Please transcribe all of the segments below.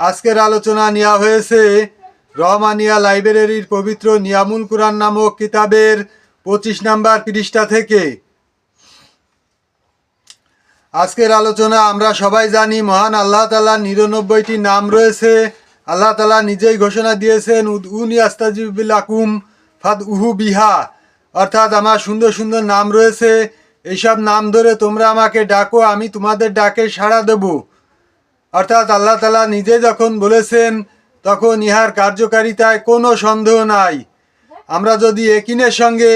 আজকের আলোচনা নেওয়া হয়েছে রহমানিয়া লাইব্রেরির পবিত্র নিয়ামুল কুরআন নামক কিতাবের পঁচিশ নাম্বার পৃষ্ঠা থেকে। আজকের আলোচনা আমরা সবাই জানি, মহান আল্লাহ তালার নিরানব্বইটি নাম রয়েছে। আল্লাহ তালা নিজেই ঘোষণা দিয়েছেন উনি আস্তাজিবিল আকুম ফাদ উহু বিহা। অর্থাৎ আমার সুন্দর সুন্দর নাম রয়েছে। এইসব নাম ধরে তোমরা আমাকে ডাকো, আমি তোমাদের ডাকে সাড়া দেবো। অর্থাৎ আল্লাহ তালা নিজে যখন বলেছেন, তখন ইহার কার্যকারিতায় কোনো সন্দেহ নাই। আমরা যদি একিনের সঙ্গে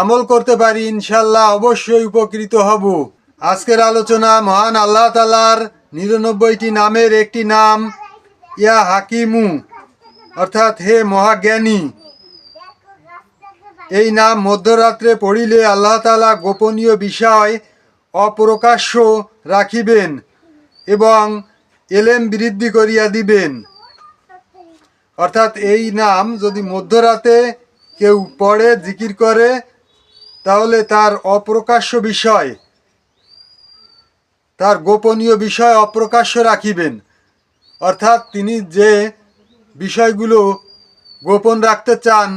আমল করতে পারি ইনশাল্লাহ অবশ্যই উপকৃত হব। আজকের আলোচনা মহান আল্লাহ তালার নিরানব্বইটি নামের একটি নাম, ইয়া হাকিমু, অর্থাৎ হে মহাজ্ঞানী। এই নাম মধ্যরাত্রে পড়িলে আল্লাহ তালা গোপনীয় বিষয় অপ্রকাশ্য রাখিবেন এবং এলেম বৃদ্ধি করিয়া দিবেন। অর্থাৎ এই নাম যদি মধ্যরাতে কেউ পড়ে, জিকির করে, তাহলে তার অপ্রকাশ্য বিষয়, তার গোপনীয় বিষয় অপ্রকাশ্য রাখিবেন। অর্থাৎ তিনি যে বিষয়গুলো গোপন রাখতে চান,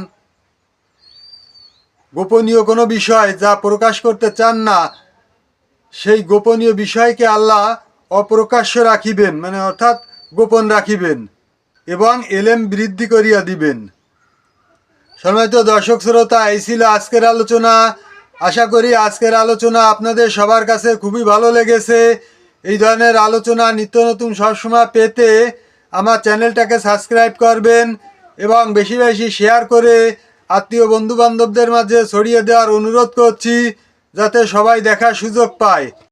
গোপনীয় কোনো বিষয় যা প্রকাশ করতে চান না, সেই গোপনীয় বিষয়কে আল্লাহ অপ্রকাশ্য রাখিবেন মানে অর্থাৎ গোপন রাখিবেন এবং এলেম বৃদ্ধি করিয়া দিবেন। সম্মানিত দর্শক শ্রোতা, এই ছিল আজকের আলোচনা। আশা করি আজকের আলোচনা আপনাদের সবার কাছে খুবই ভালো লেগেছে। এই ধরনের আলোচনা নিত্য নতুন সবসময় পেতে আমার চ্যানেলটাকে সাবস্ক্রাইব করবেন এবং বেশি বেশি শেয়ার করে আত্মীয় বন্ধু বান্ধবদের মাঝে ছড়িয়ে দেওয়ার অনুরোধ করছি, যাতে সবাই দেখার সুযোগ পায়।